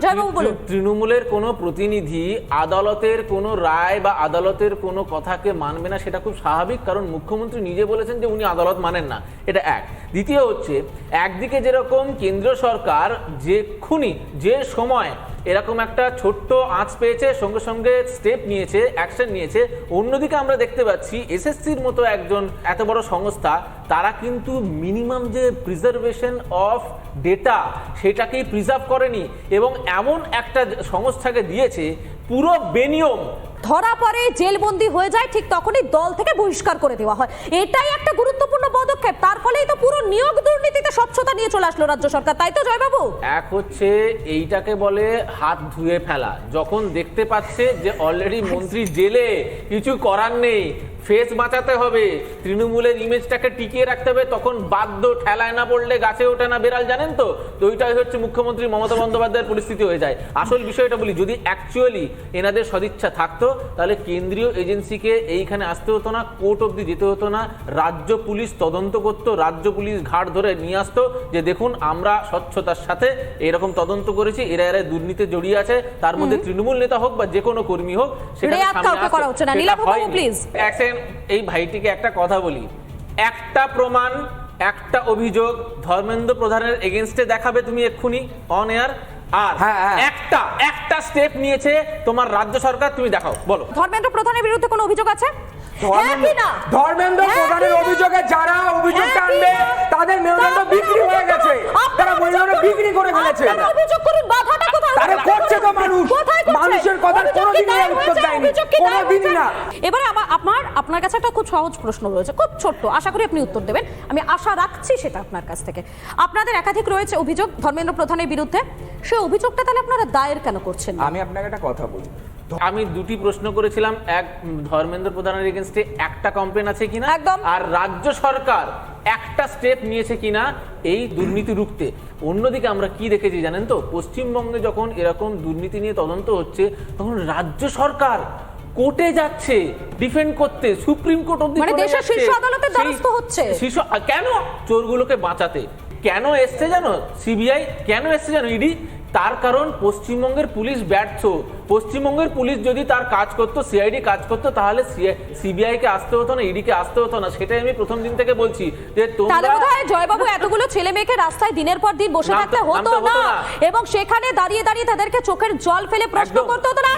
জয়বাবু বলুন। তৃণমূলের কোনো প্রতিনিধি আদালতের কোনো রায় বা আদালতের কোনো কথাকে মানবে না সেটা খুব স্বাভাবিক কারণ মুখ্যমন্ত্রী নিজে বলেছেন যে উনি আদালত মানেন না। এটা এক। দ্বিতীয় হচ্ছে একদিকে যেরকম কেন্দ্র সরকার যে খুনি যে সময় এরকম একটা ছোট্ট আঁচ পেয়েছে, সঙ্গে সঙ্গে স্টেপ নিয়েছে অ্যাকশন নিয়েছে। অন্যদিকে আমরা দেখতে পাচ্ছি এসএসসির মতো একজন এত বড় সংস্থা, তারা কিন্তু মিনিমাম যে প্রিজার্ভেশন অফ ডেটা সেটাকেই প্রিজার্ভ করেনি। এবং এমন একটা সংস্থাকে দিয়েছে, পুরো বেনিয়ম ধরা পড়ে, জেলবন্দি হয়ে যায়, ঠিক তখনই দল থেকে বহিষ্কার করে দেওয়া হয়। এটাই একটা গুরুত্বপূর্ণ পদক্ষেপ। তার ফলেই তো পুরো নিয়োগ দুর্নীতিতে স্বচ্ছতা নিয়ে চলে আসলো রাজ্য সরকার। তাই তো, জয়বাবু? এক হচ্ছে এইটাকে বলে হাত ধুয়ে ফেলা। যখন দেখতে পাচ্ছে যে অলরেডি মন্ত্রী জেলে, কিছু করার নেই ফেস বাঁচাতে হবে। তৃণমূলের ইমেজটাকে টিকিয়ে রাখতে হবে তখন বাধ্য ঠেলায় না পড়লে গাছে ওঠে না। বেড়াল জানেন তো? তো ওইটাই হচ্ছে মুখ্যমন্ত্রী মমতা বন্দ্যোপাধ্যায়ের পরিস্থিতি হয়ে যায়। আসল বিষয়টা বলি যদি অ্যাকচুয়ালি এনাদের সদিচ্ছা থাকতো তাহলে কেন্দ্রীয় এজেন্সিকে এইখানে আসতে হতো না কোর্ট অব্দি যেতে হতো না। রাজ্য পুলিশ তদন্ত করতো রাজ্য পুলিশ ঘাট ধরে নিয়ে আসতো যে দেখুন আমরা স্বচ্ছতার সাথে এরকম তদন্ত করেছি এরা এরা দুর্নীতি জড়িয়ে আছে তার মধ্যে তৃণমূল নেতা হোক বা যে কোনো কর্মী হোক। সেটা এই ভাইটিকে একটা কথা বলি। একটা প্রমাণ একটা অভিযোগ ধর্মেন্দ্র প্রধানের এগেনস্টে দেখাবে তুমি এক্ষুনি অন এয়ার আর হ্যাঁ, হ্যাঁ। একটা একটা স্টেপ নিয়েছে তোমার রাজ্য সরকার তুমি দেখাও বলো। ধর্মেন্দ্র প্রধানের বিরুদ্ধে কোনো অভিযোগ আছে? ধর্মেন্দ্র হ্যাঁ প্রধানের অভিযোগে যারা অভিযোগ টানবে তাদের মেরুদণ্ড বিক্রি হয়ে গেছে। তারা মেরুদণ্ড বিক্রি করে ফেলেছে আপনারা অভিযোগ করুন বাধাটা কোথায় তারা করছে তো মানুষ। কোথায় করছে? মানুষের কথার অভিযোগ কি কোনোদিনই দায়ের উত্তর হয়েছে? দেয়নি। অভিযোগ কি দায়ের কোনোদিনই হয়েছে? না। এবারে আমার আমার আপনার কাছে একটা খুব সহজ প্রশ্ন রয়েছে খুব ছোট্ট। আশা করি আপনি উত্তর দেবেন। আমি আশা রাখছি সেটা আপনার কাছ থেকে। আপনাদের একাধিক রয়েছে অভিযোগ ধর্মেন্দ্র প্রধানের বিরুদ্ধে। সেই অভিযোগটা তাহলে আপনারা দায়ের কেন করছেন আমি আপনাকে একটা কথা বলি। আমি দুটি প্রশ্ন করেছিলাম। এক ধর্মেন্দ্র প্রধানের এগেনস্টে একটা কমপ্লেন আছে কিনা? একদম। আর রাজ্য সরকার একটা স্টেপ নিয়েছে কিনা এই দুর্নীতি রুখতে? অন্যদিকে আমরা কি দেখেছি জানেন তো? পশ্চিমবঙ্গে যখন এরকম দুর্নীতি নিয়ে তদন্ত হচ্ছে তখন রাজ্য সরকার কোর্টে যাচ্ছে ডিফেন্ড করতে সুপ্রিম কোর্ট অব্দি মানে দেশের শীর্ষ আদালতের সেই- দ্বারস্থ হচ্ছে। শীর্ষ কেন চোরগুলোকে বাঁচাতে? কেন এসছে জানো? সিবিআই কেন এসছে জানো? ইডি তার কারণ পশ্চিমবঙ্গের পুলিশ ব্যর্থ। পশ্চিমবঙ্গের পুলিশ যদি তার কাজ করতো সিআইডি কাজ করতো তাহলে সিবিআই কে আসতে হতো না ইডি কে আসতে হতো না সেটাই আমি প্রথম দিন থেকে বলছি যে তাহলে তোমরা বোধ হয় জয়বাবু এতগুলো ছেলে মেয়েকে রাস্তায় দিনের পর দিন বসে থাকতে হতো না। এবং সেখানে দাঁড়িয়ে দাঁড়িয়ে তাদেরকে চোখের জল ফেলে প্রশ্ন। করতে হতো না।